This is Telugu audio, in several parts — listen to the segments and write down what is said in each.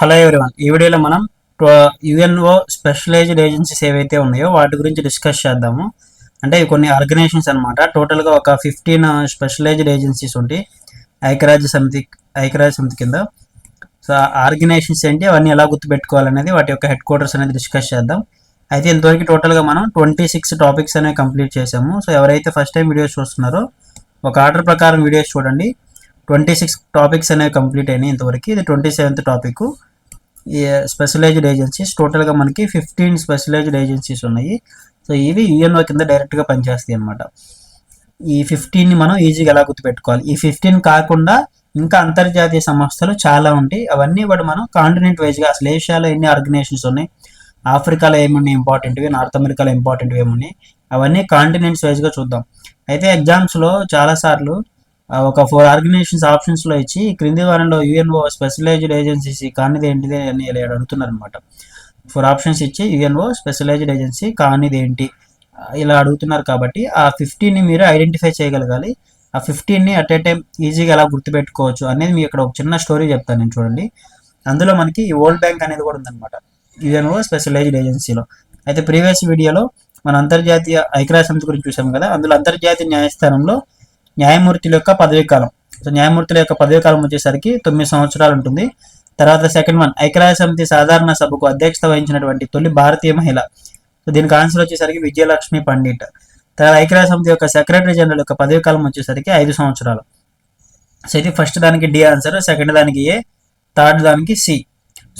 Hello everyone. ఈ వీడియోలో మనం యుఎన్ఓ స్పెషలైజ్డ్ ఏజెన్సీస్ ఏవైతే ఉన్నాయో వాటి గురించి డిస్కస్ చేద్దాము. అంటే ఇవి కొన్ని ఆర్గనైజేషన్స్ అనమాట టోటల్గా ఒక ఫిఫ్టీన్ స్పెషలైజ్డ్ ఏజెన్సీస్ ఉంటాయి. ఐక్యరాజ్య సమితి ఐక్యరాజ్య సమితి కింద. సో ఆర్గనైజేషన్స్ ఏంటి? అవన్నీ ఎలా గుర్తుపెట్టుకోవాలనేది వాటి యొక్క హెడ్ క్వార్టర్స్ అనేది డిస్కస్ చేద్దాం. అయితే ఇంతవరకు టోటల్గా మనం ట్వంటీ సిక్స్ టాపిక్స్ అనేవి కంప్లీట్ చేసాము. సో ఎవరైతే ఫస్ట్ టైం వీడియోస్ చూస్తున్నారో ఒక ఆర్డర్ ప్రకారం వీడియోస్ చూడండి. ట్వంటీ సిక్స్ టాపిక్స్ అనేవి కంప్లీట్ అయినాయి ఇంతవరకు. ఇది twenty seventh topic. Specialised agencies. టోటల్గా మనకి ఫిఫ్టీన్ స్పెషలైజ్డ్ ఏజెన్సీస్ ఉన్నాయి. సో ఇవి యుఎన్ఓ కింద డైరెక్ట్గా పనిచేస్తాయి అనమాట ఈ ఫిఫ్టీన్ని మనం ఈజీగా ఎలా గుర్తుపెట్టుకోవాలి? ఈ ఫిఫ్టీన్ కాకుండా ఇంకా అంతర్జాతీయ సంస్థలు చాలా ఉంటాయి. అవన్నీ కూడా మనం కాంటినెంట్ వైజ్గా అసలు ఏషియాలో ఎన్ని ఆర్గనైజేషన్స్ ఉన్నాయి? ఆఫ్రికాలో ఏమున్నాయి ఇంపార్టెంట్వి? నార్త్ అమెరికాలో ఇంపార్టెంట్వి ఏమున్నాయి? అవన్నీ కాంటినెంట్స్ వైజ్గా చూద్దాం. అయితే ఎగ్జామ్స్లో చాలాసార్లు ఒక ఫోర్ ఆర్గనైజేషన్స్ ఆప్షన్స్లో ఇచ్చి క్రింది వారంలో యుఎన్ఓ స్పెషలైజ్డ్ ఏజెన్సీస్ కానిది ఏంటిది అని ఇలా అడుగుతున్నారు అనమాట ఫోర్ ఆప్షన్స్ ఇచ్చి యుఎన్ఓ స్పెషలైజ్డ్ ఏజెన్సీ కానిది ఏంటి? ఇలా అడుగుతున్నారు కాబట్టి ఆ ఫిఫ్టీన్ని మీరు ఐడెంటిఫై చేయగలగాలి. ఆ ఫిఫ్టీన్ని అట్ ఏ టైం ఈజీగా ఎలా గుర్తుపెట్టుకోవచ్చు అనేది మీ ఇక్కడ ఒక చిన్న స్టోరీ చెప్తాను నేను చూడండి. అందులో మనకి ఈ ఓల్డ్ బ్యాంక్ అనేది కూడా ఉందన్నమాట యుఎన్ఓ స్పెషలైజ్డ్ ఏజెన్సీలో అయితే ప్రీవియస్ వీడియోలో మన అంతర్జాతీయ ఐక్యరాజ్య సమితి గురించి చూసాం కదా అందులో అంతర్జాతీయ న్యాయస్థానంలో న్యాయమూర్తుల యొక్క పదవీ కాలం సో న్యాయమూర్తుల యొక్క పదవీ కాలం వచ్చేసరికి తొమ్మిది సంవత్సరాలు ఉంటుంది. తర్వాత సెకండ్ వన్ ఐక్యరాజ్య సమితి సాధారణ సభకు అధ్యక్షత వహించినటువంటి తొలి భారతీయ మహిళ. సో దీనికి ఆన్సర్ వచ్చేసరికి విజయలక్ష్మి పండిట్. తర్వాత ఐక్యరాజ్య సమితి యొక్క సెక్రటరీ జనరల్ యొక్క పదవీ కాలం వచ్చేసరికి ఐదు సంవత్సరాలు. సో ఇది ఫస్ట్ దానికి డి ఆన్సర్ సెకండ్ దానికి ఏ థర్డ్ దానికి సి.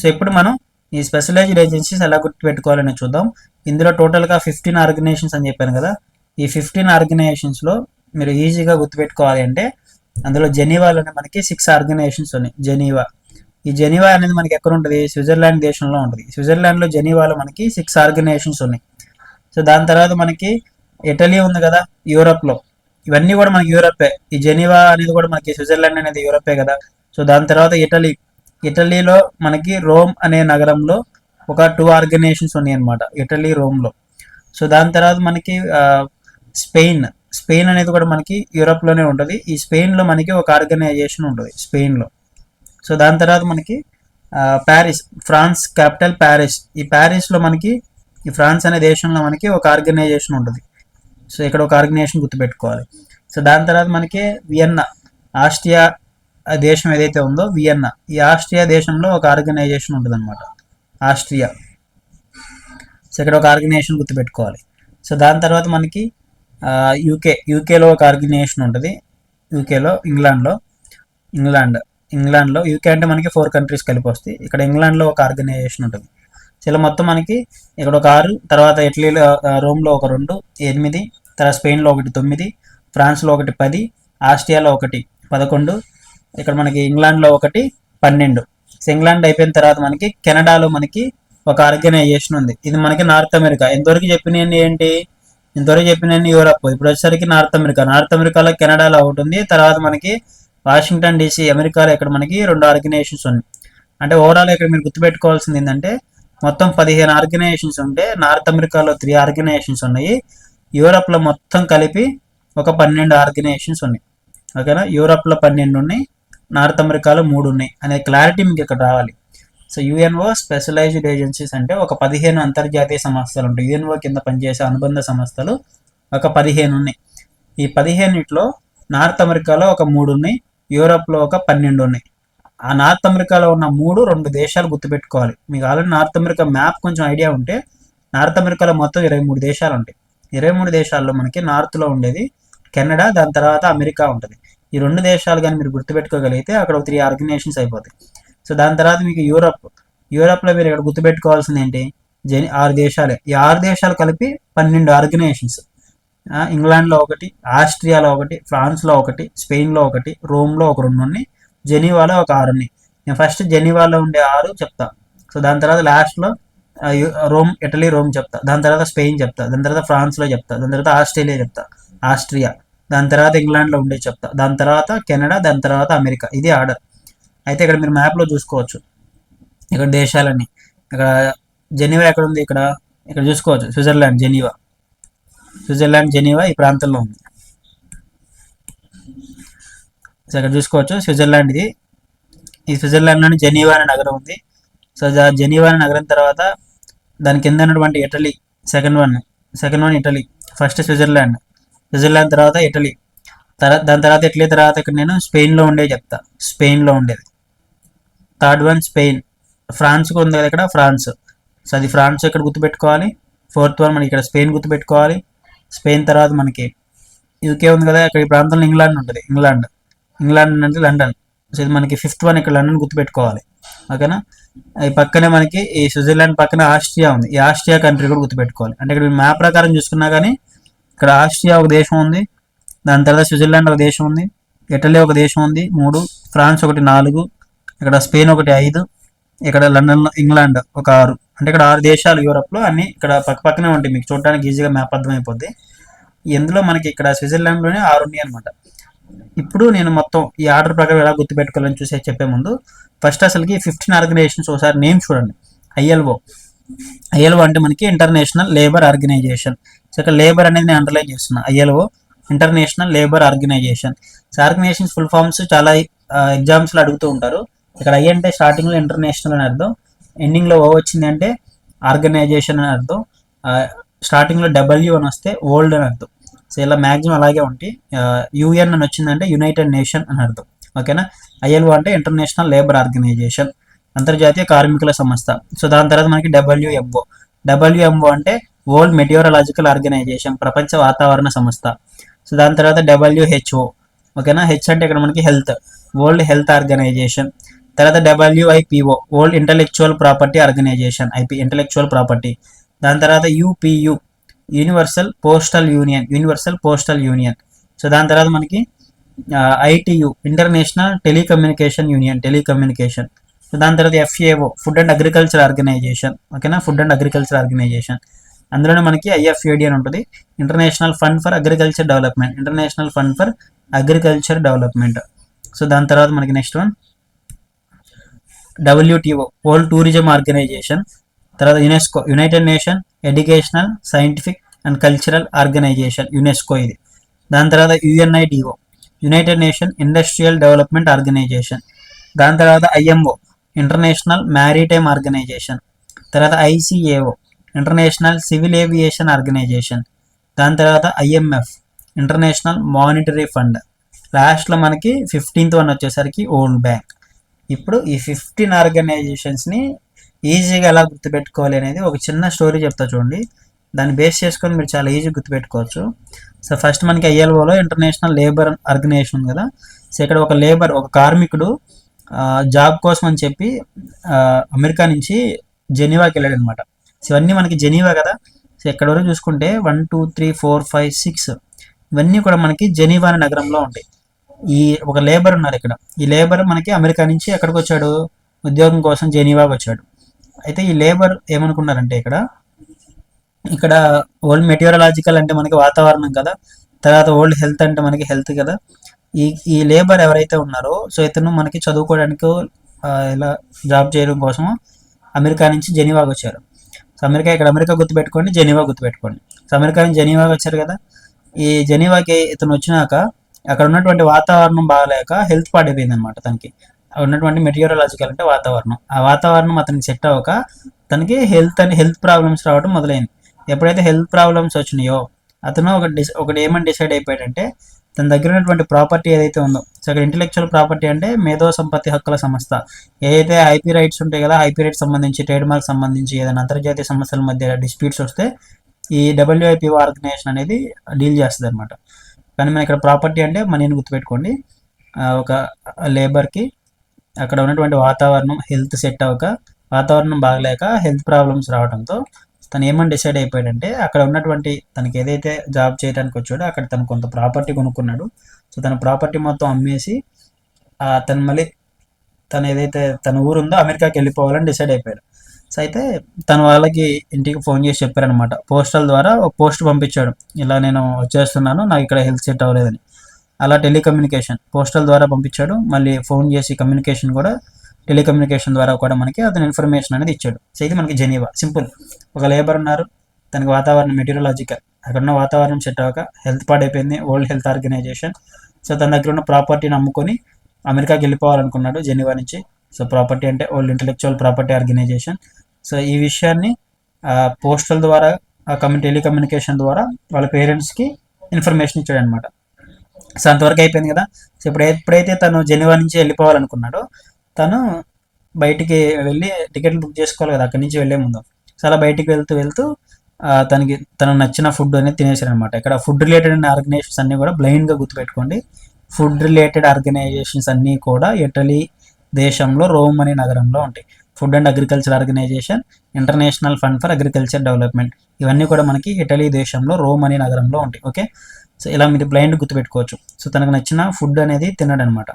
సో ఇప్పుడు మనం ఈ స్పెషలైజ్డ్ ఏజెన్సీస్ ఎలా గుర్తుపెట్టుకోవాలని చూద్దాం. ఇందులో టోటల్గా ఫిఫ్టీన్ ఆర్గనైజేషన్స్ అని చెప్పాను కదా. ఈ ఫిఫ్టీన్ ఆర్గనైజేషన్స్లో మీరు ఈజీగా గుర్తుపెట్టుకోవాలి అంటే అందులో జెనీవాలోనే మనకి సిక్స్ ఆర్గనైజేషన్స్ ఉన్నాయి. జెనీవా. ఈ జెనీవా అనేది మనకి ఎక్కడ ఉంటుంది? స్విట్జర్లాండ్ దేశంలో ఉంటుంది. స్విట్జర్లాండ్లో జెనీవాలో మనకి సిక్స్ ఆర్గనైజేషన్స్ ఉన్నాయి. సో దాని తర్వాత మనకి ఇటలీ ఉంది కదా యూరప్లో. ఇవన్నీ కూడా మనకి యూరోపే. ఈ జెనీవా అనేది కూడా మనకి స్విట్జర్లాండ్ అనేది యూరోపే కదా. సో దాని తర్వాత ఇటలీ. ఇటలీలో మనకి రోమ్ అనే నగరంలో ఒక టూ ఆర్గనైజేషన్స్ ఉన్నాయి అనమాట ఇటలీ రోమ్లో. సో దాని తర్వాత మనకి స్పెయిన్. స్పెయిన్ అనేది కూడా మనకి యూరోప్లోనే ఉంటుంది. ఈ స్పెయిన్లో మనకి ఒక ఆర్గనైజేషన్ ఉంటుంది స్పెయిన్లో. సో దాని తర్వాత మనకి ప్యారిస్ ఫ్రాన్స్ క్యాపిటల్ ప్యారిస్. ఈ ప్యారిస్లో మనకి ఈ ఫ్రాన్స్ అనే దేశంలో మనకి ఒక ఆర్గనైజేషన్ ఉంటుంది. సో ఇక్కడ ఒక ఆర్గనైజేషన్ గుర్తుపెట్టుకోవాలి. సో దాని తర్వాత మనకి వియన్నా ఆస్ట్రియా దేశం ఏదైతే ఉందో వియన్నా. ఈ ఆస్ట్రియా దేశంలో ఒక ఆర్గనైజేషన్ ఉంటుంది అనమాట ఆస్ట్రియా. సో ఇక్కడ ఒక ఆర్గనైజేషన్ గుర్తుపెట్టుకోవాలి. సో దాని తర్వాత మనకి యూకే యూకేలో ఒక ఆర్గనైజేషన్ ఉంటుంది. యూకేలో ఇంగ్లాండ్లో ఇంగ్లాండ్ ఇంగ్లాండ్లో యూకే అంటే మనకి ఫోర్ కంట్రీస్ కలిపి వస్తాయి. ఇక్కడ ఇంగ్లాండ్లో ఒక ఆర్గనైజేషన్ ఉంటుంది. ఇలా మొత్తం మనకి ఇక్కడ ఒక ఆరు తర్వాత ఇటలీలో రోమ్లో ఒక రెండు ఎనిమిది తర్వాత స్పెయిన్లో ఒకటి తొమ్మిది ఫ్రాన్స్లో ఒకటి పది ఆస్ట్రియాలో ఒకటి పదకొండు ఇక్కడ మనకి ఇంగ్లాండ్లో ఒకటి పన్నెండు. సో ఇంగ్లాండ్ అయిపోయిన తర్వాత మనకి కెనడాలో మనకి ఒక ఆర్గనైజేషన్ ఉంది. ఇది మనకి నార్త్ అమెరికా ఎంతవరకు చెప్పినవి ఏంటి? ఇంతవరకు చెప్పిన యూరప్ ఇప్పుడు వచ్చేసరికి నార్త్ అమెరికా. నార్త్ అమెరికాలో కెనడాలో ఒకటి ఉంది. తర్వాత మనకి వాషింగ్టన్ డీసీ అమెరికాలో ఇక్కడ మనకి రెండు ఆర్గనైజేషన్స్ ఉన్నాయి. అంటే ఓవరాల్ ఇక్కడ మీరు గుర్తుపెట్టుకోవాల్సింది ఏంటంటే మొత్తం పదిహేను ఆర్గనైజేషన్స్ ఉంటే నార్త్ అమెరికాలో త్రీ ఆర్గనైజేషన్స్ ఉన్నాయి. యూరప్లో మొత్తం కలిపి ఒక పన్నెండు ఆర్గనైజేషన్స్ ఉన్నాయి. ఓకేనా? యూరప్లో పన్నెండు ఉన్నాయి. నార్త్ అమెరికాలో మూడు ఉన్నాయి. అనే క్లారిటీ మీకు ఇక్కడ రావాలి. సో యుఎన్ఓ స్పెషలైజ్డ్ ఏజెన్సీస్ అంటే ఒక పదిహేను అంతర్జాతీయ సంస్థలు ఉంటాయి. యుఎన్ఓ కింద పనిచేసే అనుబంధ సంస్థలు ఒక పదిహేను ఉన్నాయి. ఈ పదిహేనుట్లో నార్త్ అమెరికాలో ఒక మూడు ఉన్నాయి. యూరప్లో ఒక పన్నెండు ఉన్నాయి. ఆ నార్త్ అమెరికాలో ఉన్న మూడు రెండు దేశాలు గుర్తుపెట్టుకోవాలి. మీకు ఆల్రెడీ నార్త్ అమెరికా మ్యాప్ కొంచెం ఐడియా ఉంటే నార్త్ అమెరికాలో మొత్తం ఇరవై మూడు దేశాలు ఉంటాయి. ఇరవై మూడు దేశాల్లో మనకి నార్త్లో ఉండేది కెనడా దాని తర్వాత అమెరికా ఉంటుంది. ఈ రెండు దేశాలు కానీ మీరు గుర్తుపెట్టుకోగలిగితే అక్కడ ఒక త్రీ ఆర్గనైజేషన్స్ అయిపోతాయి. సో దాని తర్వాత మీకు యూరప్ యూరప్లో మీరు ఇక్కడ గుర్తుపెట్టుకోవాల్సింది ఏంటి? జని ఆరు దేశాలే. ఈ ఆరు దేశాలు కలిపి పన్నెండు ఆర్గనైజేషన్స్. ఇంగ్లాండ్లో ఒకటి ఆస్ట్రియాలో ఒకటి ఫ్రాన్స్లో ఒకటి స్పెయిన్లో ఒకటి రోమ్లో ఒక రెండు ఉన్నాయి జెనీవాలో ఒక ఆరు ఉన్నాయి. నేను ఫస్ట్ జెనీవాలో ఉండే ఆరు చెప్తా. సో దాని తర్వాత లాస్ట్లో రోమ్ ఇటలీ రోమ్ చెప్తా. దాని తర్వాత స్పెయిన్ చెప్తా. దాని తర్వాత ఫ్రాన్స్లో చెప్తా. దాని తర్వాత ఆస్ట్రేలియా చెప్తా. ఆస్ట్రియా. దాని తర్వాత ఇంగ్లాండ్లో ఉండే చెప్తా. దాని తర్వాత కెనడా దాని తర్వాత అమెరికా. ఇది ఆర్డర్. అయితే ఇక్కడ మీరు మ్యాప్లో చూసుకోవచ్చు. ఇక్కడ దేశాలన్నీ. ఇక్కడ జెనీవా ఎక్కడ ఉంది ఇక్కడ ఇక్కడ చూసుకోవచ్చు. Switzerland Geneva. స్విట్జర్లాండ్ జెనీవా ఈ ప్రాంతంలో ఉంది. సో ఇక్కడ చూసుకోవచ్చు. స్విట్జర్లాండ్ ఇది. ఈ స్విట్జర్లాండ్లోని జెనీవా అనే నగరం ఉంది. సో జెనీవా అనే నగరం తర్వాత దాని కింద ఉన్నటువంటి Italy second one second one Italy. First Switzerland. Switzerland తర్వాత ఇటలీ. తర్వాత దాని తర్వాత ఇటలీ తర్వాత ఇక్కడ నేను స్పెయిన్లో ఉండేది చెప్తా. స్పెయిన్లో ఉండేది. Third one Spain. ఫ్రాన్స్కి ఉంది కదా ఇక్కడ ఫ్రాన్స్. సో అది ఫ్రాన్స్ ఇక్కడ గుర్తుపెట్టుకోవాలి? ఫోర్త్ వన్ మనకి ఇక్కడ స్పెయిన్ గుర్తుపెట్టుకోవాలి. స్పెయిన్ తర్వాత మనకి యూకే ఉంది కదా ఇక్కడ ఈ ప్రాంతంలో ఇంగ్లాండ్ ఉంటుంది ఇంగ్లాండ్. ఇంగ్లాండ్ అంటే లండన్. సో ఇది మనకి ఫిఫ్త్ వన్ ఇక్కడ లండన్ గుర్తుపెట్టుకోవాలి. ఓకేనా? ఈ పక్కనే మనకి ఈ స్విట్జర్లాండ్ పక్కన ఆస్ట్రియా ఉంది. ఈ ఆస్ట్రియా కంట్రీ కూడా గుర్తుపెట్టుకోవాలి. అంటే ఇక్కడ మ్యాప్ ప్రకారం చూసుకున్నా కానీ ఇక్కడ ఆస్ట్రియా ఒక దేశం ఉంది దాని తర్వాత స్విట్జర్లాండ్ ఒక దేశం ఉంది ఇటలీ ఒక దేశం ఉంది మూడు ఫ్రాన్స్ ఒకటి నాలుగు ఇక్కడ స్పెయిన్ ఒకటి ఐదు ఇక్కడ లండన్ ఇంగ్లాండ్ ఒక ఆరు. అంటే ఇక్కడ ఆరు దేశాలు యూరప్లో అన్ని ఇక్కడ పక్క పక్కనే ఉంటాయి. మీకు చూడడానికి ఈజీగా మ్యాప్ అర్థమైపోద్ది. ఎందులో మనకి ఇక్కడ స్విట్జర్లాండ్లోనే ఆరు ఉన్నాయి అనమాట ఇప్పుడు నేను మొత్తం ఈ ఆర్డర్ ప్రకారం ఎలా గుర్తుపెట్టుకోవాలని చూసే చెప్పే ముందు ఫస్ట్ అసలుకి ఫిఫ్టీన్ ఆర్గనైజేషన్స్ ఒకసారి నేమ్ చూడండి. ఐఎల్ఓ. ఐఎల్ఓ అంటే మనకి ఇంటర్నేషనల్ లేబర్ ఆర్గనైజేషన్. సో ఇక్కడ లేబర్ అనేది నేను అండర్లైన్ చేస్తున్నా. ILO international labour organisation. So organisations full forms చాలా ఎగ్జామ్స్లో అడుగుతూ ఉంటారు. ఇక్కడ ఐ అంటే స్టార్టింగ్లో ఇంటర్నేషనల్ అని అర్థం. ఎండింగ్లో ఓ వచ్చింది అంటే ఆర్గనైజేషన్ అని అర్థం. స్టార్టింగ్లో డబ్ల్యూ అని వస్తే ఓల్డ్ అని అర్థం. సో ఇలా మ్యాక్సిమం అలాగే ఉంటాయి యుఎన్ అని వచ్చిందంటే యునైటెడ్ నేషన్ అని అర్థం. ఓకేనా ఐఎల్ఓ అంటే ఇంటర్నేషనల్ లేబర్ ఆర్గనైజేషన్ అంతర్జాతీయ కార్మికుల సంస్థ. సో దాని తర్వాత మనకి డబ్ల్యూఎంఓ డబ్ల్యూఎంఓ అంటే వరల్డ్ మెటియోరలాజికల్ ఆర్గనైజేషన్ ప్రపంచ వాతావరణ సంస్థ. సో దాని తర్వాత డబ్ల్యూహెచ్ఓ ఓకేనా హెచ్ అంటే ఇక్కడ మనకి హెల్త్ వరల్డ్ హెల్త్ ఆర్గనైజేషన్ తర్వాత WIPO world intellectual property organization IP intellectual property దాని తర్వాత UPU universal postal union universal postal union so దాని తర్వాత మనకి ITU international telecommunication union telecommunication so దాని తర్వాత FAO food and agriculture organization ఓకేనా ఫుడ్ అండ్ అగ్రికల్చర్ ఆర్గనైజేషన్ అందులోనే మనకి ఐఎఫ్ఏడి అని ఉంటుంది. International fund for agriculture development international fund for agriculture development so దాని తర్వాత మనకి next one WTO world tourism organisation తర్వాత UNESCO united nation educational scientific and cultural organization UNESCO ఇది. దాని తర్వాత UNIDO united nation industrial development organization దాని తర్వాత ఐఎంఓ ఇంటర్నేషనల్ మ్యారీటైమ్ ఆర్గనైజేషన్ తర్వాత ICAO international civil aviation organization దాని తర్వాత ఐఎంఎఫ్ ఇంటర్నేషనల్ మానిటరీ ఫండ్ లాస్ట్లో మనకి ఫిఫ్టీన్త్ వన్ వచ్చేసరికి ఓల్డ్ బ్యాంక్ ఇప్పుడు ఈ ఫిఫ్టీన్ ఆర్గనైజేషన్స్ని ఈజీగా ఎలా గుర్తుపెట్టుకోవాలి అనేది ఒక చిన్న స్టోరీ చెప్తా చూడండి. దాన్ని బేస్ చేసుకొని మీరు చాలా ఈజీ గుర్తుపెట్టుకోవచ్చు. సో ఫస్ట్ మనకి ఐఎల్ఓలో ఇంటర్నేషనల్ లేబర్ ఆర్గనైజేషన్ ఉంది కదా. సో ఇక్కడ ఒక లేబర్ ఒక కార్మికుడు జాబ్ కోసం అని చెప్పి అమెరికా నుంచి జెనీవాకి వెళ్ళాడు అనమాట సో ఇవన్నీ మనకి జెనీవా కదా. సో ఇక్కడ వరకు చూసుకుంటే one two three four five six ఇవన్నీ కూడా మనకి జెనీవా అనే నగరంలో ఉంటాయి. ఈ ఒక లేబర్ ఉన్నారు ఇక్కడ. ఈ లేబర్ మనకి అమెరికా నుంచి ఎక్కడికి వచ్చాడు? ఉద్యోగం కోసం జెనీవాకి వచ్చాడు. అయితే ఈ లేబర్ ఏమనుకున్నారంటే ఇక్కడ ఇక్కడ ఓల్డ్ మెటీరియలాజికల్ అంటే మనకి వాతావరణం కదా తర్వాత ఓల్డ్ హెల్త్ అంటే మనకి హెల్త్ కదా. ఈ ఈ లేబర్ ఎవరైతే ఉన్నారో సో ఇతను మనకి చదువుకోవడానికి ఇలా జాబ్ చేయడం కోసం అమెరికా నుంచి జెనీవాకి వచ్చారు. సో అమెరికా ఇక్కడ అమెరికా గుర్తుపెట్టుకోండి జెనీవా గుర్తుపెట్టుకోండి. సో అమెరికా నుంచి జెనీవాకి వచ్చారు కదా. ఈ జెనీవాకి ఇతను వచ్చినాక అక్కడ ఉన్నటువంటి వాతావరణం బాగాలేక హెల్త్ పాడైపోయింది అనమాట తనకి ఉన్నటువంటి మెటీరియలాజికల్ అంటే వాతావరణం. ఆ వాతావరణం అతనికి సెట్ అవ్వక తనకి హెల్త్ అని హెల్త్ ప్రాబ్లమ్స్ రావడం మొదలైంది. ఎప్పుడైతే హెల్త్ ప్రాబ్లమ్స్ వచ్చినాయో అతను ఒక డిస్ ఒకటి ఏమని డిసైడ్ అయిపోయాడంటే తన దగ్గర ఉన్నటువంటి ప్రాపర్టీ ఏదైతే ఉందో సో అక్కడ ఇంటలెక్చువల్ ప్రాపర్టీ అంటే మేధో సంపత్తి హక్కుల సంస్థ. ఏదైతే ఐపీ రైట్స్ ఉంటాయి కదా ఐపీ రైట్స్ సంబంధించి ట్రేడ్ మార్క్ సంబంధించి ఏదైనా అంతర్జాతీయ సమస్యల మధ్య డిస్ప్యూట్స్ వస్తే ఈ డబ్ల్యూఐపీ ఆర్గనైజేషన్ అనేది డీల్ చేస్తుంది అనమాట కానీ మన ఇక్కడ ప్రాపర్టీ అంటే మనీని గుర్తుపెట్టుకోండి. ఒక లేబర్కి అక్కడ ఉన్నటువంటి వాతావరణం హెల్త్ సెట్ అవ్వక వాతావరణం బాగలేక హెల్త్ ప్రాబ్లమ్స్ రావడంతో తను ఏమని డిసైడ్ అయిపోయాడంటే అక్కడ ఉన్నటువంటి తనకి ఏదైతే జాబ్ చేయడానికి వచ్చాడో అక్కడ తను కొంత ప్రాపర్టీ కొనుక్కున్నాడు. సో తన ప్రాపర్టీ మొత్తం అమ్మేసి ఆ, తను మళ్ళీ తను ఏదైతే తన ఊరు ఉందో అమెరికాకి వెళ్ళిపోవాలని డిసైడ్ అయిపోయాడు. సో అయితే తన వాళ్ళకి ఇంటికి ఫోన్ చేసి చెప్పారనమాట పోస్టల్ ద్వారా ఒక పోస్ట్ పంపించాడు. ఇలా నేను వచ్చేస్తున్నాను నాకు ఇక్కడ హెల్త్ సెట్ అవ్వలేదని. అలా టెలికమ్యూనికేషన్ పోస్టల్ ద్వారా పంపించాడు. మళ్ళీ ఫోన్ చేసి కమ్యూనికేషన్ కూడా టెలికమ్యూనికేషన్ ద్వారా కూడా మనకి అతను ఇన్ఫర్మేషన్ అనేది ఇచ్చాడు. సో ఇది మనకి జెనీవా. సింపుల్. ఒక లేబర్ ఉన్నారు. తనకి వాతావరణం మెటీరియలాజికల్. అక్కడ ఉన్న వాతావరణం సెట్ అవ్వక హెల్త్ పాడైపోయింది. World health organisation. సో తన దగ్గర ఉన్న ప్రాపర్టీని అమ్ముకొని అమెరికాకి వెళ్ళిపోవాలనుకున్నాడు జెనీవా నుంచి. సో ప్రాపర్టీ అంటే world intellectual property organization. So ఈ విషయాన్ని పోస్టల్ ద్వారా కమ్యూ టెలికమ్యూనికేషన్ ద్వారా వాళ్ళ పేరెంట్స్కి ఇన్ఫర్మేషన్ ఇచ్చాడు అనమాట సో అంతవరకు అయిపోయింది కదా. సో ఇప్పుడు ఎప్పుడైతే తను జనవరి నుంచి వెళ్ళిపోవాలనుకున్నాడో తను బయటికి వెళ్ళి టికెట్లు బుక్ చేసుకోవాలి కదా అక్కడి నుంచి వెళ్ళే ముందు. సో అలా బయటికి వెళ్తూ వెళ్తూ తనకి తనకు నచ్చిన ఫుడ్ అనేది తినేసారు అనమాట ఇక్కడ ఫుడ్ రిలేటెడ్ ఆర్గనైజేషన్స్ అన్నీ కూడా బ్లైండ్గా గుర్తుపెట్టుకోండి. ఫుడ్ రిలేటెడ్ ఆర్గనైజేషన్స్ అన్నీ కూడా ఇటలీ దేశంలో రోమ్ అనే నగరంలో ఉంటాయి. Food and agriculture organization international fund for agriculture development. ఇవన్నీ కూడా మనకి ఇటలీ దేశంలో రోమ్ అనే నగరంలో ఉంటాయి. ఓకే? సో ఇలా మీరు బ్లైండ్ గుర్తుపెట్టుకోవచ్చు. సో తనకు నచ్చిన ఫుడ్ అనేది తిన్నాడు అనమాట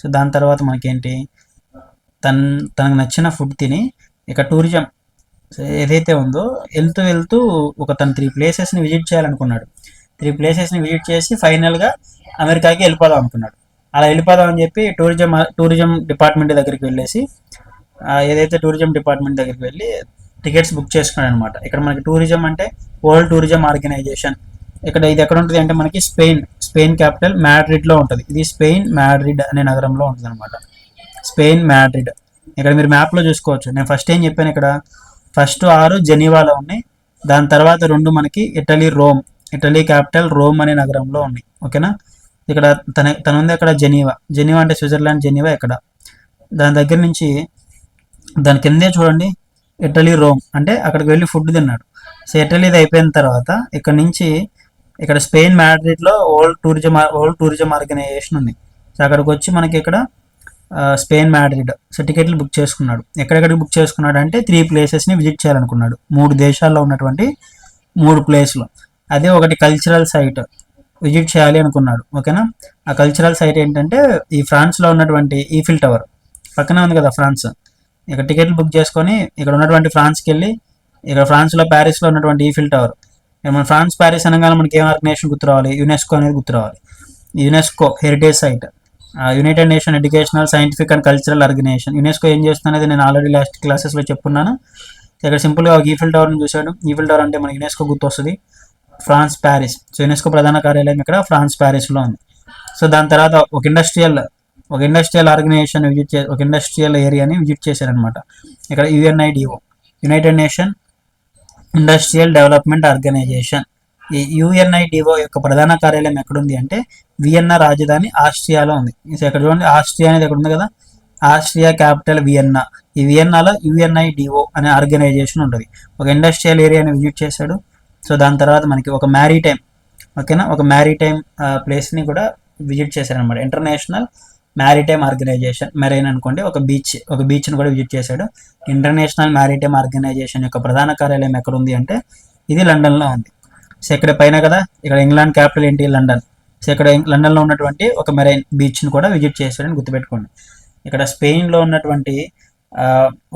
సో దాని తర్వాత మనకేంటి? తన తనకు నచ్చిన ఫుడ్ తిని ఇక టూరిజం ఏదైతే ఉందో వెళ్తూ వెళ్తూ ఒక తన త్రీ ప్లేసెస్ని విజిట్ చేయాలనుకున్నాడు. త్రీ ప్లేసెస్ని విజిట్ చేసి ఫైనల్గా అమెరికాకి వెళ్ళిపోదాం అనుకున్నాడు. అలా వెళ్ళిపోదాం అని చెప్పి టూరిజం టూరిజం డిపార్ట్మెంట్ దగ్గరికి వెళ్ళేసి ఏదైతే టూరిజం డిపార్ట్మెంట్ దగ్గరికి వెళ్ళి టికెట్స్ బుక్ చేసుకున్నాను అనమాట ఇక్కడ మనకి టూరిజం అంటే వరల్డ్ టూరిజం ఆర్గనైజేషన్ ఇక్కడ ఇది ఎక్కడ ఉంటుంది అంటే మనకి స్పెయిన్ స్పెయిన్ క్యాపిటల్ మ్యాడ్రిడ్లో ఉంటుంది. ఇది స్పెయిన్ మ్యాడ్రిడ్ అనే నగరంలో ఉంటుంది అనమాట స్పెయిన్ మ్యాడ్రిడ్ ఇక్కడ మీరు మ్యాప్లో చూసుకోవచ్చు. నేను ఫస్ట్ ఏం చెప్పాను ఇక్కడ? ఫస్ట్ ఆరు జెనీవాలో ఉన్నాయి. దాని తర్వాత రెండు మనకి Italy Rome. Italy capital Rome అనే నగరంలో ఉన్నాయి. ఓకేనా? ఇక్కడ తన తన ఉంది అక్కడ జెనీవా. జెనీవా అంటే స్విట్జర్లాండ్ జెనీవా ఇక్కడ దాని దగ్గర నుంచి దాని కిందే చూడండి ఇటలీ రోమ్. అంటే అక్కడికి వెళ్ళి ఫుడ్ తిన్నాడు. సో ఇటలీది అయిపోయిన తర్వాత ఇక్కడ నుంచి ఇక్కడ Spain మ్యాడ్రిడ్లో world tourism world tourism organization ఉంది. సో అక్కడికి వచ్చి మనకి ఇక్కడ స్పెయిన్ మ్యాడ్రిడ్ సో టికెట్లు బుక్ చేసుకున్నాడు. ఎక్కడెక్కడికి బుక్ చేసుకున్నాడు అంటే త్రీ ప్లేసెస్ని విజిట్ చేయాలనుకున్నాడు. మూడు దేశాల్లో ఉన్నటువంటి మూడు ప్లేస్లు. అదే ఒకటి కల్చరల్ సైట్. విజిట్ చేయాలి అనుకున్నాడు ఓకేనా? ఆ కల్చరల్ సైట్ ఏంటంటే ఈ ఫ్రాన్స్లో ఉన్నటువంటి ఈఫిల్ టవర్ పక్కనే ఉంది కదా ఫ్రాన్స్. ఇక్కడ టికెట్లు బుక్ చేసుకొని ఇక్కడ ఉన్నటువంటి ఫ్రాన్స్కి వెళ్ళి ఇక్కడ ఫ్రాన్స్లో ప్యారిస్లో ఉన్నటువంటి ఈఫిల్ టవర్ మన ఫ్రాన్స్ ప్యారిస్ అనగానే మనకి ఏం ఆర్గనైజేషన్ గుర్తు రావాలి? యునెస్కో అనేది గుర్తు రావాలి. UNESCO heritage site united nation educational scientific and cultural organization UNESCO ఏం చేస్తున్నది నేను ఆల్రెడీ లాస్ట్ క్లాసెస్లో చెప్పున్నాను. ఇక్కడ సింపుల్గా ఈఫిల్ టవర్ని చూశాడు. ఈఫిల్ టవర్ అంటే మనకి యునెస్కో గుర్తు వస్తుంది ఫ్రాన్స్ ప్యారిస్. సో యునెస్కో ప్రధాన కార్యాలయం ఇక్కడ ఫ్రాన్స్ ప్యారిస్లో ఉంది. సో దాని తర్వాత ఒక ఇండస్ట్రియల్ ఒక ఇండస్ట్రియల్ ఆర్గనైజేషన్ విజిట్ చే ఒక ఇండస్ట్రియల్ ఏరియాని విజిట్ చేశారనమాట ఇక్కడ UNIDO united nation industrial development organization. ఈ యుఎన్ఐడిఓ యొక్క ప్రధాన కార్యాలయం ఎక్కడుంది అంటే వియన్నా రాజధాని ఆస్ట్రియాలో ఉంది. సో ఇక్కడ చూడండి ఆస్ట్రియా అనేది ఎక్కడ ఉంది కదా? Austria capital Vienna. ఈ వియన్నాలో యుఎన్ఐడిఓ అనే ఆర్గనైజేషన్ ఉంటుంది. ఒక ఇండస్ట్రియల్ ఏరియాని విజిట్ చేశాడు. సో దాని తర్వాత మనకి ఒక మ్యారీ టైమ్ ఓకేనా? ఒక మ్యారీటైమ్ ప్లేస్ని కూడా విజిట్ చేశారనమాట ఇంటర్నేషనల్ మ్యారిటైమ్ ఆర్గనైజేషన్ మెరైన్ అనుకోండి. ఒక బీచ్ ఒక బీచ్ని కూడా విజిట్ చేశాడు. ఇంటర్నేషనల్ మ్యారిటైమ్ ఆర్గనైజేషన్ యొక్క ప్రధాన కార్యాలయం ఎక్కడ ఉంది అంటే ఇది లండన్లో ఉంది. సో ఇక్కడ పైన కదా ఇక్కడ ఇంగ్లాండ్ క్యాపిటల్ ఏంటి? లండన్ సో ఇక్కడ లండన్లో ఉన్నటువంటి ఒక మెరైన్ బీచ్ని కూడా విజిట్ చేశాడని గుర్తుపెట్టుకోండి. ఇక్కడ స్పెయిన్లో ఉన్నటువంటి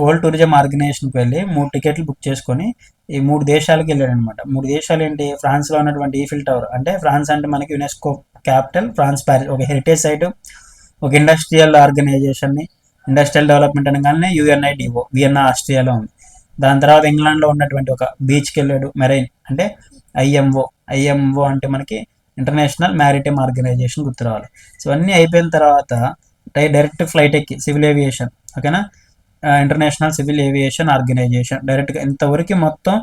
వరల్డ్ టూరిజం ఆర్గనైజేషన్కి వెళ్ళి మూడు టికెట్లు బుక్ చేసుకొని ఈ మూడు దేశాలకు వెళ్ళాడు అనమాట మూడు దేశాలు ఏంటి? ఫ్రాన్స్లో ఉన్నటువంటి ఈఫిల్ టవర్. అంటే ఫ్రాన్స్ అంటే మనకి యునెస్కో క్యాపిటల్ ఫ్రాన్స్ ప్యారిస్. ఒక హెరిటేజ్ సైట్ ఒక ఇండస్ట్రియల్ ఆర్గనైజేషన్ని ఇండస్ట్రియల్ డెవలప్మెంట్ అనగానే యుఎన్ఐడిఓ వియన్నా ఆస్ట్రియాలో ఉంది. దాని తర్వాత ఇంగ్లాండ్లో ఉన్నటువంటి ఒక బీచ్కి వెళ్ళాడు మెరైన్. అంటే ఐఎంఓ. ఐఎంఓ అంటే మనకి ఇంటర్నేషనల్ మ్యారిటైమ్ ఆర్గనైజేషన్ గుర్తు రావాలి. సో అన్నీ అయిపోయిన తర్వాత డైరెక్ట్ ఫ్లైట్ ఎక్కి సివిల్ ఏవియేషన్. ఓకేనా? ఇంటర్నేషనల్ సివిల్ ఏవియేషన్ ఆర్గనైజేషన్ డైరెక్ట్గా ఇంతవరకు మొత్తం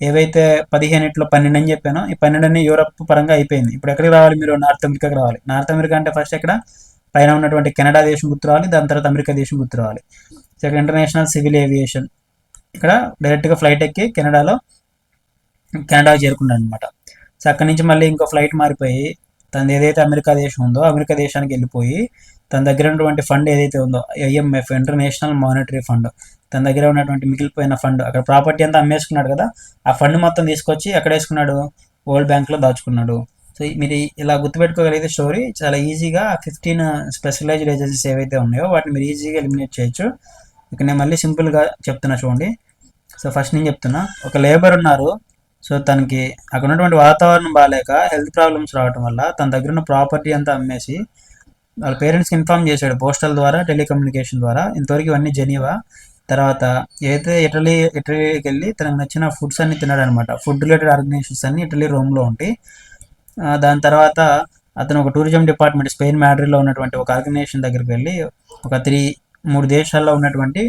ఏవైతే పదిహేనిట్లో పన్నెండు అని చెప్పానో ఈ పన్నెండు యూరప్ పరంగా అయిపోయింది. ఇప్పుడు ఎక్కడికి రావాలి మీరు? నార్త్ అమెరికాకి రావాలి. నార్త్ అమెరికా అంటే ఫస్ట్ ఇక్కడ పైన ఉన్నటువంటి కెనడా దేశం గుర్తు రావాలి. దాని తర్వాత అమెరికా దేశం గుర్తు రావాలి. సో ఇక్కడ ఇంటర్నేషనల్ సివిల్ ఏవియేషన్. ఇక్కడ డైరెక్ట్గా ఫ్లైట్ ఎక్కి కెనడాలో కెనడాకి చేరుకున్నాడు అనమాట సో అక్కడి నుంచి మళ్ళీ ఇంకో ఫ్లైట్ మారిపోయి తనది ఏదైతే అమెరికా దేశం ఉందో అమెరికా దేశానికి వెళ్ళిపోయి తన దగ్గర ఉన్నటువంటి ఫండ్ ఏదైతే ఉందో ఐఎంఎఫ్ ఇంటర్నేషనల్ మానిటరీ ఫండ్ తన దగ్గర ఉన్నటువంటి మిగిలిపోయిన ఫండ్ అక్కడ ప్రాపర్టీ అంతా అమ్మేసుకున్నాడు కదా ఆ ఫండ్ మొత్తం తీసుకొచ్చి ఎక్కడ వేసుకున్నాడు? వరల్డ్ బ్యాంక్లో దాచుకున్నాడు. సో మీరు ఇలా గుర్తుపెట్టుకోగలిగితే స్టోరీ చాలా ఈజీగా ఫిఫ్టీన్ స్పెషలైజ్డ్ ఏజెన్సీస్ ఏవైతే ఉన్నాయో వాటిని మీరు ఈజీగా ఎలిమినేట్ చేయొచ్చు. ఇక నేను మళ్ళీ సింపుల్గా చెప్తున్నా చూడండి. సో ఫస్ట్ నేను చెప్తున్నా ఒక లేబర్ ఉన్నారు. సో తనకి అక్కడ ఉన్నటువంటి వాతావరణం బాగాలేక హెల్త్ ప్రాబ్లమ్స్ రావటం వల్ల తన దగ్గర ఉన్న ప్రాపర్టీ అంతా అమ్మేసి వాళ్ళ పేరెంట్స్కి ఇన్ఫామ్ చేశాడు పోస్టల్ ద్వారా టెలికమ్యూనికేషన్ ద్వారా. ఇంతవరకు ఇవన్నీ జెనీవా. తర్వాత ఏదైతే ఇటలీ ఇటలీకి వెళ్ళి తనకు నచ్చిన ఫుడ్స్ అన్ని తిన్నాడు అనమాట ఫుడ్ రిలేటెడ్ ఆర్గనైజేషన్స్ అన్ని ఇటలీ రోమ్లో ఉంటాయి. దాని తర్వాత అతను ఒక టూరిజం డిపార్ట్మెంట్ స్పెయిన్ మ్యాడ్రిడ్లో ఉన్నటువంటి ఒక ఆర్గనైజేషన్ దగ్గరికి వెళ్ళి ఒక త్రీ మూడు దేశాల్లో ఉన్నటువంటి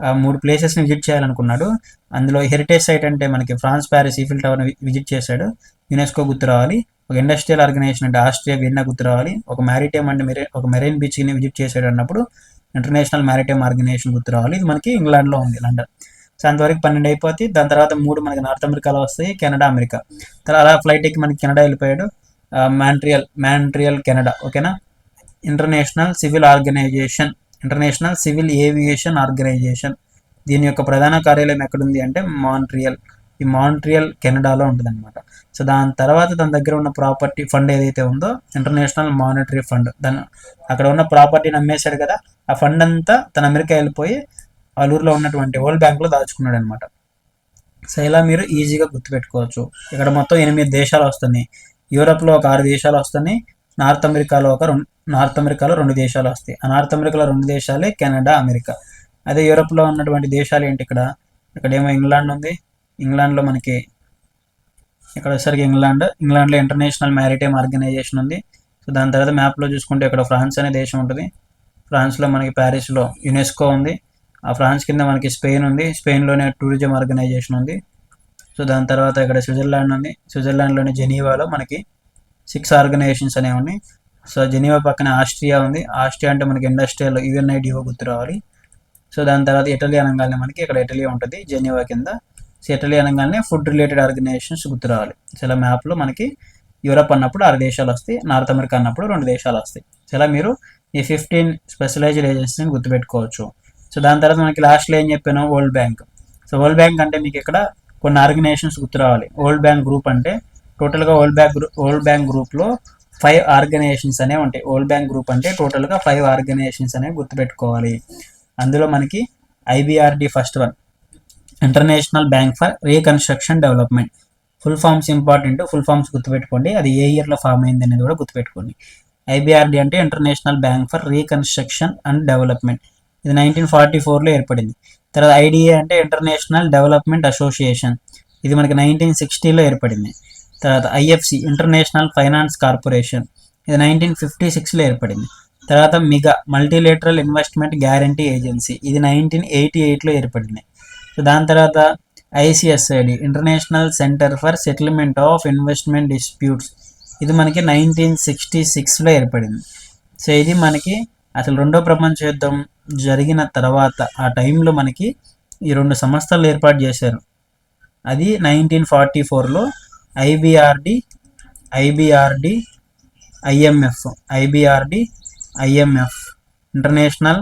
ఆ, మూడు ప్లేసెస్ని విజిట్ చేయాలనుకున్నాడు. అందులో హెరిటేజ్ సైట్ అంటే మనకి ఫ్రాన్స్ ప్యారిస్ ఈఫిల్ టవర్ని విజిట్ చేశాడు. యునెస్కో గుర్తు రావాలి. ఒక ఇండస్ట్రియల్ ఆర్గనైజేషన్ అంటే ఆస్ట్రియా వియన్నా గుర్తు రావాలి. ఒక మ్యారిటైమ్ అంటే మెరైన్ ఒక మెరైన్ బీచ్ని విజిట్ చేశాడు అన్నప్పుడు ఇంటర్నేషనల్ మ్యారిటైమ్ ఆర్గనైజేషన్ గుర్తు రావాలి. ఇది మనకి ఇంగ్లాండ్లో ఉంది లండన్. సో అంతవరకు పన్నెండు అయిపోతే దాని తర్వాత మూడు మనకి నార్త్ అమెరికాలో వస్తాయి కెనడా అమెరికా. తర్వాత అలా ఫ్లైట్ ఎక్కి మనకి కెనడా వెళ్ళిపోయాడు. మ్యాంట్రియల్ మ్యాంట్రియల్ కెనడా ఓకేనా international civil organization international civil aviation organization దీని యొక్క ప్రధాన కార్యాలయం ఎక్కడుంది అంటే మాంట్రియల్ ఈ మాంట్రియల్ కెనడాలో ఉంటుందన్నమాట. సో దాని తర్వాత తన దగ్గర ఉన్న ప్రాపర్టీ ఫండ్ ఏదైతే ఉందో ఇంటర్నేషనల్ మానిటరీ ఫండ్ దాని అక్కడ ఉన్న ప్రాపర్టీని అమ్మేశాడు కదా ఆ ఫండ్ అంతా తన అమెరికా వెళ్ళిపోయి అలూరులో ఉన్నటువంటి వరల్డ్ బ్యాంక్లో దాచుకున్నాడు అనమాట సో ఇలా మీరు ఈజీగా గుర్తుపెట్టుకోవచ్చు. ఇక్కడ మొత్తం ఎనిమిది దేశాలు వస్తున్నాయి. యూరోప్లో ఒక ఆరు దేశాలు వస్తున్నాయి. నార్త్ అమెరికాలో ఒక రెండు నార్త్ అమెరికాలో రెండు దేశాలు వస్తాయి. ఆ నార్త్ అమెరికాలో రెండు దేశాలే కెనడా అమెరికా. అదే యూరోప్లో ఉన్నటువంటి దేశాలు ఏంటి ఇక్కడ? ఇక్కడ ఏమో ఇంగ్లాండ్ ఉంది. ఇంగ్లాండ్లో మనకి ఇక్కడ వచ్చేసరికి ఇంగ్లాండ్ ఇంగ్లాండ్లో ఇంటర్నేషనల్ మ్యారిటైమ్ ఆర్గనైజేషన్ ఉంది. సో దాని తర్వాత మ్యాప్లో చూసుకుంటే ఇక్కడ ఫ్రాన్స్ అనే దేశం ఉంటుంది. ఫ్రాన్స్లో మనకి ప్యారిస్లో యునెస్కో ఉంది. ఆ ఫ్రాన్స్ కింద మనకి స్పెయిన్ ఉంది. స్పెయిన్లోనే టూరిజం ఆర్గనైజేషన్ ఉంది. సో దాని తర్వాత ఇక్కడ స్విట్జర్లాండ్ ఉంది. స్విట్జర్లాండ్లోని జెనీవాలో మనకి సిక్స్ ఆర్గనైజేషన్స్ అనేవి ఉన్నాయి. సో జెనీవా పక్కన ఆస్ట్రియా ఉంది. ఆస్ట్రియా అంటే మనకి ఇండస్ట్రియల్ యుఎన్ఐడిఓ గుర్తు రావాలి. సో దాని తర్వాత ఇటలీ అనగానే మనకి ఇక్కడ ఇటలీ ఉంటుంది. జెనీవా కింద. సెటిల్ ఇటలీ అనగానే ఫుడ్ రిలేటెడ్ ఆర్గనైజేషన్స్ గుర్తు రావాలి సో ఇలా మ్యాప్లో మనకి యూరప్ అన్నప్పుడు ఆరు దేశాలు వస్తాయి నార్త్ అమెరికా అన్నప్పుడు రెండు దేశాలు వస్తాయి. సో ఇలా మీరు ఈ ఫిఫ్టీన్ స్పెషలైజ్డ్ ఏజెన్సీని గుర్తుపెట్టుకోవచ్చు. సో దాని తర్వాత మనకి లాస్ట్లో ఏం చెప్పాను? World bank. So world bank అంటే మీకు ఇక్కడ కొన్ని ఆర్గనైజేషన్స్ గుర్తు రావాలి వరల్డ్ బ్యాంక్ గ్రూప్ అంటే టోటల్గా world bank group world bank గ్రూప్లో ఫైవ్ ఆర్గనైజేషన్స్ అనేవి ఉంటాయి వరల్డ్ బ్యాంక్ గ్రూప్ అంటే టోటల్గా ఫైవ్ ఆర్గనైజేషన్స్ అనేవి గుర్తుపెట్టుకోవాలి. అందులో మనకి IBRD first one. International bank for reconstruction development full forms important full forms గుర్తుపెట్టుకోండి. అది ఏ ఇయర్లో ఫామ్ అయింది అనేది కూడా గుర్తుపెట్టుకోండి. ఐబీఆర్డి అంటే international bank for reconstruction and development ఇది నైన్టీన్ ఫార్టీ ఫోర్లో ఏర్పడింది. తర్వాత ఐడిఏ అంటే ఇంటర్నేషనల్ డెవలప్మెంట్ అసోసియేషన్ ఇది మనకి నైన్టీన్ సిక్స్టీలో ఏర్పడింది. తర్వాత ఐఎఫ్సి ఇంటర్నేషనల్ ఫైనాన్స్ కార్పొరేషన్ ఇది నైన్టీన్ ఫిఫ్టీ సిక్స్లో ఏర్పడింది. తర్వాత MIGA multilateral investment guarantee agency ఇది నైన్టీన్ ఎయిటీ ఎయిట్లో ఏర్పడింది. సో దాని తర్వాత ICSID international centre for settlement of investment disputes ఇది మనకి నైన్టీన్ సిక్స్టీ సిక్స్లో ఏర్పడింది. సో ఇది మనకి అసలు రెండో ప్రపంచ యుద్ధం జరిగిన తర్వాత ఆ టైంలో మనకి ఈ రెండు సంస్థలు ఏర్పాటు చేశారు. అది నైన్టీన్ ఫార్టీ ఫోర్లో IBRD IBRD IMF. IBRD IMF. International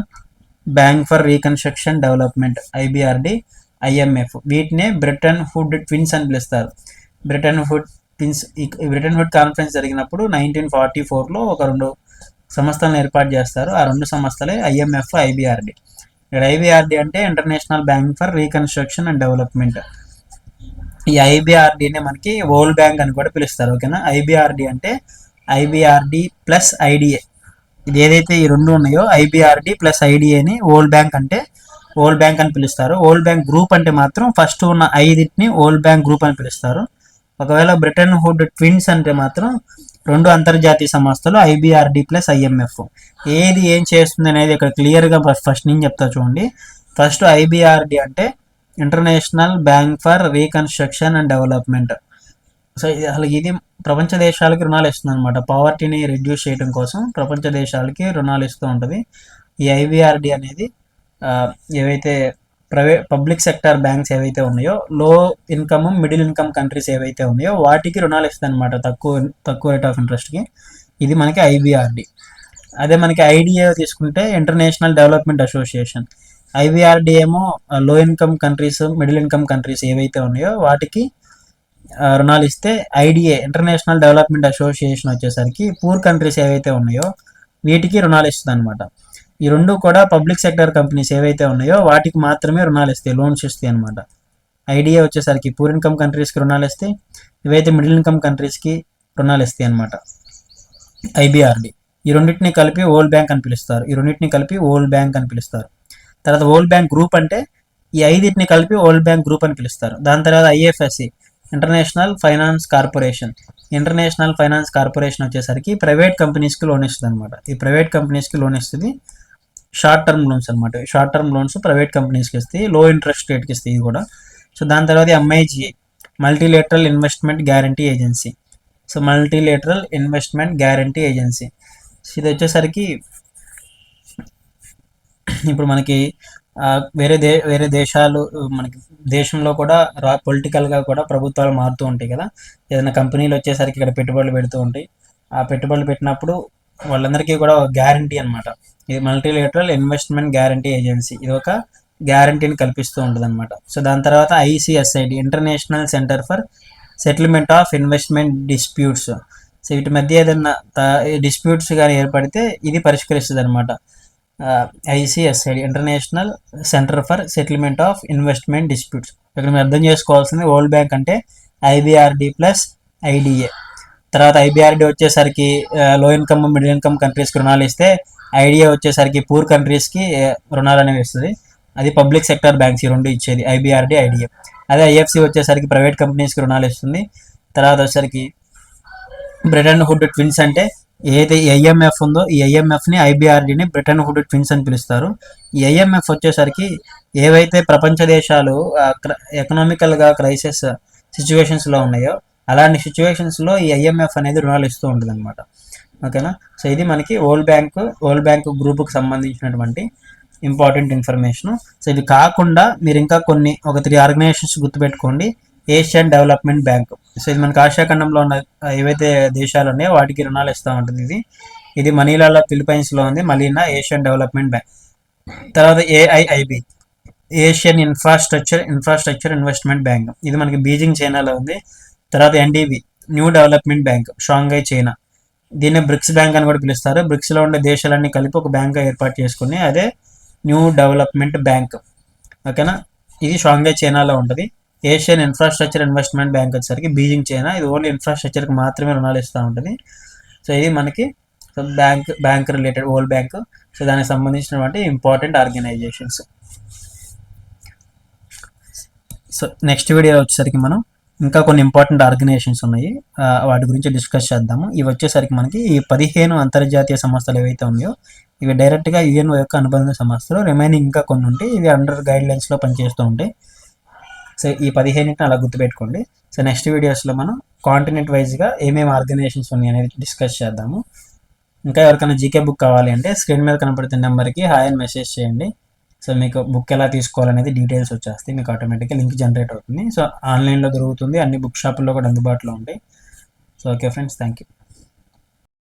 bank for reconstruction development IBRD IMF వీటినే బ్రిటన్ ఫుడ్ ట్విన్స్ అని పిలుస్తారు. Britain food twins Britain food conference జరిగినప్పుడు నైన్టీన్ ఫార్టీ ఫోర్లో ఒక రెండు సంస్థలను ఏర్పాటు చేస్తారు. ఆ రెండు సంస్థలే ఐఎంఎఫ్ ఐబిఆర్డి ఇక్కడ ఐబిఆర్డి అంటే international bank for reconstruction and development ఈ ఐబిఆర్డినే మనకి వరల్డ్ బ్యాంక్ అని కూడా పిలుస్తారు ఓకేనా? ఐబిఆర్డి అంటే ఐబిఆర్డి ప్లస్ ఐడిఏ ఇది ఏదైతే ఈ రెండు ఉన్నాయో ఐబిఆర్డి ప్లస్ ఐడిఏని వరల్డ్ బ్యాంక్ అంటే ఓల్డ్ బ్యాంక్ అని పిలుస్తారు. ఓల్డ్ బ్యాంక్ గ్రూప్ అంటే మాత్రం ఫస్ట్ ఉన్న ఐదింటిని ఓల్డ్ బ్యాంక్ గ్రూప్ అని పిలుస్తారు. ఒకవేళ బ్రిటన్ హుడ్ ట్విన్స్ అంటే మాత్రం రెండు అంతర్జాతీయ సంస్థలు ఐబిఆర్డి ప్లస్ ఐఎంఎఫ్ ఏది ఏం చేస్తుంది అనేది ఇక్కడ క్లియర్గా ఫస్ట్ నేను చెప్తా చూడండి. ఫస్ట్ ఐబిఆర్డి అంటే international bank for reconstruction and development so ఇది అసలు ఇది ప్రపంచ దేశాలకి రుణాలు ఇస్తుంది అనమాట పావర్టీని రెడ్యూస్ చేయడం కోసం ప్రపంచ దేశాలకి రుణాలు ఇస్తూ ఉంటుంది. ఈ ఐబిఆర్డి అనేది ఏవైతే ప్రైవేట్ పబ్లిక్ సెక్టర్ బ్యాంక్స్ ఏవైతే ఉన్నాయో లో ఇన్కమ్ మిడిల్ ఇన్కమ్ కంట్రీస్ ఏవైతే ఉన్నాయో వాటికి రుణాలు ఇస్తుంది అనమాట తక్కువ తక్కువ రేట్ ఆఫ్ ఇంట్రెస్ట్కి ఇది మనకి ఐబీఆర్డి అదే మనకి ఐడిఏ తీసుకుంటే ఇంటర్నేషనల్ డెవలప్మెంట్ అసోసియేషన్ ఐబిఆర్డి ఏమో low income countries middle income countries ఏవైతే ఉన్నాయో వాటికి రుణాలు ఇస్తే ఐడిఏ ఇంటర్నేషనల్ డెవలప్మెంట్ అసోసియేషన్ వచ్చేసరికి పూర్ కంట్రీస్ ఏవైతే ఉన్నాయో వీటికి రుణాలు ఇస్తుంది అనమాట ఈ రెండు కూడా పబ్లిక్ సెక్టర్ కంపెనీస్ ఏవైతే ఉన్నాయో వాటికి మాత్రమే రుణాలు ఇస్తాయి లోన్స్ ఇస్తాయి అనమాట ఐడియా వచ్చేసరికి పూర్ ఇన్కమ్ కంట్రీస్కి రుణాలు ఇస్తాయి ఇవైతే మిడిల్ ఇన్కమ్ కంట్రీస్కి రుణాలు ఇస్తాయి అనమాట ఐబీఆర్డీ ఈ రెండింటిని కలిపి ఓల్డ్ బ్యాంక్ అని పిలుస్తారు. ఈ రెండింటిని కలిపి ఓల్డ్ బ్యాంక్ అని పిలుస్తారు. తర్వాత ఓల్డ్ బ్యాంక్ గ్రూప్ అంటే ఈ ఐదింటిని కలిపి ఓల్డ్ బ్యాంక్ గ్రూప్ అని పిలుస్తారు. దాని తర్వాత IFSC international finance corporation international finance corporation వచ్చేసరికి ప్రైవేట్ కంపెనీస్కి లోన్ ఇస్తుంది అనమాట ఈ ప్రైవేట్ కంపెనీస్కి లోన్ ఇస్తుంది. షార్ట్ టర్మ్ లోన్స్ అనమాట షార్ట్ టర్మ్ లోన్స్ ప్రైవేట్ కంపెనీస్కి ఇస్తాయి లో ఇంట్రెస్ట్ రేట్కి ఇస్తాయి ఇది కూడా. సో దాని తర్వాత MIGA multilateral investment guarantee agency so multilateral investment guarantee agency so ఇది వచ్చేసరికి ఇప్పుడు మనకి వేరే దే వేరే దేశాలు మనకి దేశంలో కూడా రా పొలిటికల్గా కూడా ప్రభుత్వాలు మారుతూ ఉంటాయి కదా. ఏదైనా కంపెనీలు వచ్చేసరికి ఇక్కడ పెట్టుబడులు పెడుతూ ఉంటాయి. ఆ పెట్టుబడులు పెట్టినప్పుడు వాళ్ళందరికీ కూడా గ్యారంటీ అనమాట ఇది మల్టీలేటరల్ ఇన్వెస్ట్మెంట్ గ్యారంటీ ఏజెన్సీ ఇది ఒక గ్యారంటీని కల్పిస్తూ ఉంటుంది అనమాట సో దాని తర్వాత ICSID international centre for settlement of investment disputes so వీటి మధ్య ఏదైనా డిస్ప్యూట్స్ కానీ ఏర్పడితే ఇది పరిష్కరిస్తుంది అనమాట ICSID international centre for settlement of investment disputes ఇక్కడ మీరు అర్థం చేసుకోవాల్సింది వరల్డ్ బ్యాంక్ అంటే ఐబిఆర్డి ప్లస్ ఐడిఏ తర్వాత ఐబిఆర్డి వచ్చేసరికి లో ఇన్కమ్ మిడిల్ ఇన్కమ్ కంట్రీస్కి రుణాలు ఇస్తే ఐడియా వచ్చేసరికి పూర్ కంట్రీస్కి రుణాలు అనేవి ఇస్తుంది. అది పబ్లిక్ సెక్టర్ బ్యాంక్స్ ఈ రెండు ఇచ్చేది ఐబిఆర్డి ఐడిఏ అదే ఐఎఫ్సి వచ్చేసరికి ప్రైవేట్ కంపెనీస్కి రుణాలు ఇస్తుంది. తర్వాత వచ్చేసరికి బ్రిటన్ హుడ్ ట్విన్స్ అంటే ఏదైతే ఐఎంఎఫ్ ఉందో ఈ ఐఎంఎఫ్ని ఐబీఆర్డీని బ్రిటన్ హుడ్ ట్విన్స్ అని పిలుస్తారు. ఈ ఐఎంఎఫ్ వచ్చేసరికి ఏవైతే ప్రపంచ దేశాలు ఎకనామికల్గా క్రైసిస్ సిచ్యువేషన్స్లో ఉన్నాయో అలాంటి సిచ్యువేషన్స్లో ఈ ఐఎంఎఫ్ అనేది రుణాలు ఇస్తూ ఉంటుంది అనమాట ఓకేనా సో ఇది మనకి ఓల్డ్ బ్యాంక్ ఓల్డ్ బ్యాంక్ గ్రూప్కి సంబంధించినటువంటి ఇంపార్టెంట్ ఇన్ఫర్మేషన్ సో ఇది కాకుండా మీరు ఇంకా కొన్ని ఒక త్రీ ఆర్గనైజేషన్స్ గుర్తుపెట్టుకోండి. ఏషియన్ డెవలప్మెంట్ బ్యాంక్ సో ఇది మనకి ఆసియాఖండంలో ఉన్న ఏవైతే దేశాలు ఉన్నాయో వాటికి రుణాలు ఇస్తూ ఉంటుంది ఇది. ఇది మనీలాలో ఫిలిపైన్స్లో ఉంది మలీనా ఏషియన్ డెవలప్మెంట్ బ్యాంక్ తర్వాత AIIB Asian infrastructure infrastructure investment bank ఇది మనకి బీజింగ్ చైనాలో ఉంది. తర్వాత NDB new development bank Shanghai China దీన్ని బ్రిక్స్ బ్యాంక్ అని కూడా పిలుస్తారు. బ్రిక్స్లో ఉండే దేశాలన్నీ కలిపి ఒక బ్యాంక్ ఏర్పాటు చేసుకుని అదే న్యూ డెవలప్మెంట్ బ్యాంక్ ఓకేనా ఇది షాంఘై చైనాలో ఉంటుంది. ఏషియన్ ఇన్ఫ్రాస్ట్రక్చర్ ఇన్వెస్ట్మెంట్ బ్యాంక్ వచ్చేసరికి బీజింగ్ చైనా ఇది ఓన్లీ ఇన్ఫ్రాస్ట్రక్చర్కి మాత్రమే రుణాలు ఇస్తూ ఉంటుంది. సో ఇది మనకి bank bank related world bank so దానికి సంబంధించినటువంటి important organizations so next video వచ్చేసరికి మనం ఇంకా కొన్ని ఇంపార్టెంట్ ఆర్గనైజేషన్స్ ఉన్నాయి. వాటి గురించి డిస్కస్ చేద్దాము. ఇవి వచ్చేసరికి మనకి ఈ పదిహేను అంతర్జాతీయ సంస్థలు ఏవైతే ఉన్నాయో ఇవి డైరెక్ట్గా యుఎన్ఓ యొక్క అనుబంధ సంస్థలు. రిమైనింగ్ ఇంకా కొన్ని ఉంటాయి. ఇవి అండర్ గైడ్ లైన్స్లో పనిచేస్తూ ఉంటాయి. సో ఈ పదిహేనుని అలా గుర్తుపెట్టుకోండి. సో నెక్స్ట్ వీడియోస్లో మనం కాంటినెంట్ వైజ్గా ఏమేమి ఆర్గనైజేషన్స్ ఉన్నాయి అనేది డిస్కస్ చేద్దాము. ఇంకా ఎవరికైనా జీకే బుక్ కావాలి అంటే స్క్రీన్ మీద కనపడుతున్న నెంబర్కి హాయ్ అని మెసేజ్ చేయండి. సో మీకు బుక్ ఎలా తీసుకోవాలనేది డీటెయిల్స్ వచ్చేస్తాయి. మీకు ఆటోమేటిక్గా లింక్ జనరేట్ అవుతుంది. సో ఆన్లైన్లో దొరుకుతుంది. అన్ని బుక్ షాపుల్లో కూడా అందుబాటులో ఉంటాయి. So okay friends thank you